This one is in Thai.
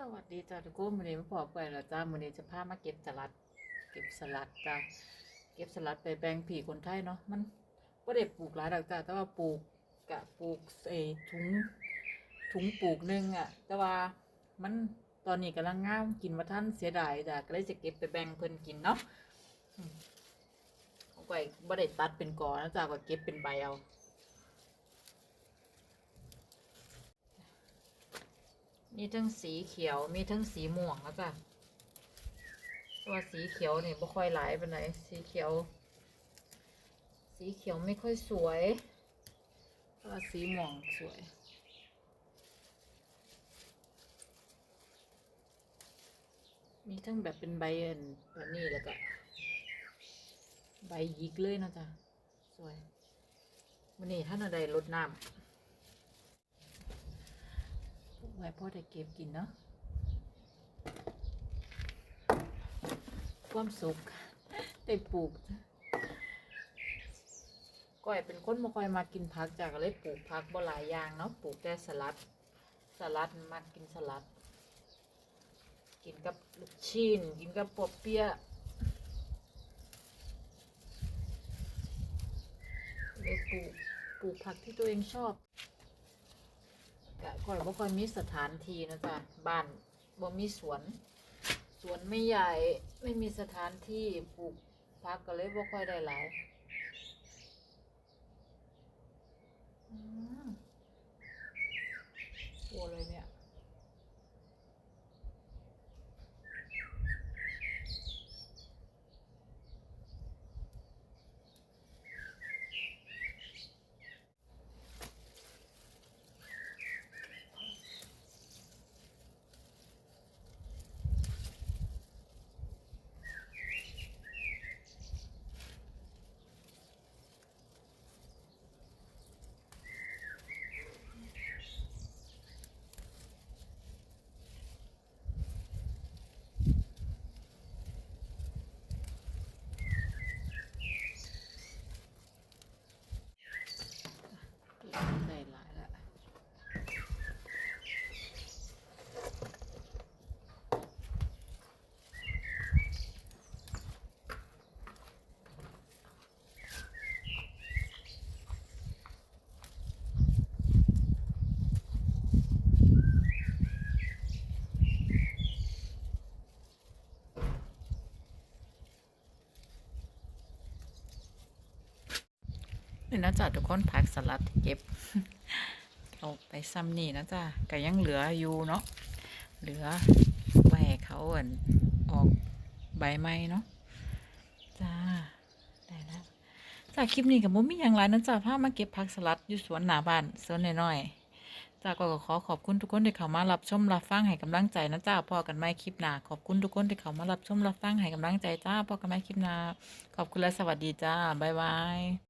สวัสดีจ้าทุกคนวันนี้มาพบกันแล้วจ้าวันนี้จะพามาเก็บสลัด เก็บสลัดจ้าเก็บสลัดไปแบ่งผีคนไทยเนาะมันก็ได้ปลูกหลายดอกจ้าแต่ว่าปลูกกะปลูกเอถุงถุงปลูกหนึงอะ แต่ว่ามันตอนนี้กำลังงามกินมาท่านเสียดายจ้าก็เลยจะเก็บไปแบ่งเพิ่นกินเนาะอืมเอาไปบ่ได้ตัดเป็นกอนะจ้าก็เก็บเป็นใบเอา มีทั้งสีเขียวมีทั้งสีม่วงแล้วจ้ะตัวสีเขียวนี่บ่ค่อยหลายปไหนสีเขียว สีเขียวไม่ค่อยสวยตัวสีม่วงสวยมีทั้งแบบเป็นใบอันแบบนี้แล้วก็ใบยิกเลยนะจ๊ะสวยวันนี้ท่านอะไรรดน้ำ ไว้พ่อได้เก็บกินเนาะความสุขได้ปลูกก้อยเป็นคนบ่ค่อยมากินผักจากเลยปลูกผักบ่หลายอย่างเนาะปลูกแต่สลัด สลัดมากินสลัด กินกับลูกชิ้นกินกับปอเปี๊ยะเลยปลูกปลูกผักที่ตัวเองชอบ ค่อยบ่ค่อยมีสถานที่นะจ๊ะบ้านบ่มีสวน สวนไม่ใหญ่ไม่มีสถานที่ปลูกพักก็เลยบ่ค่อยได้หลายอืมโอ้เลยเนี่ย ได้หลายแล้ว นี่นะจ๊ะทุกคนผักสลัดที่เก็บเอาไปซ้ำนี่นะจ๊ะก็ยังเหลืออยู่เนาะเหลือไว้ให้เขาอ่นออกใบไม้เนาะจ้าได้แล้วจ้าคลิปนี้กับมุมีอย่างไรนะจ๊ะพามาเก็บผักสลัดอยู่สวนหน้าบ้านสวนน้อยๆจ้าก็ขอขอบคุณทุกคนที่เข้ามารับชมรับฟังให้กำลังใจนะจ้าพอกันไม่คลิปหน้าขอบคุณทุกคนที่เข้ามารับชมรับฟังให้กำลังใจจ้าพอกันไม่คลิปหน้าขอบคุณและสวัสดีจ้าบ๊ายบาย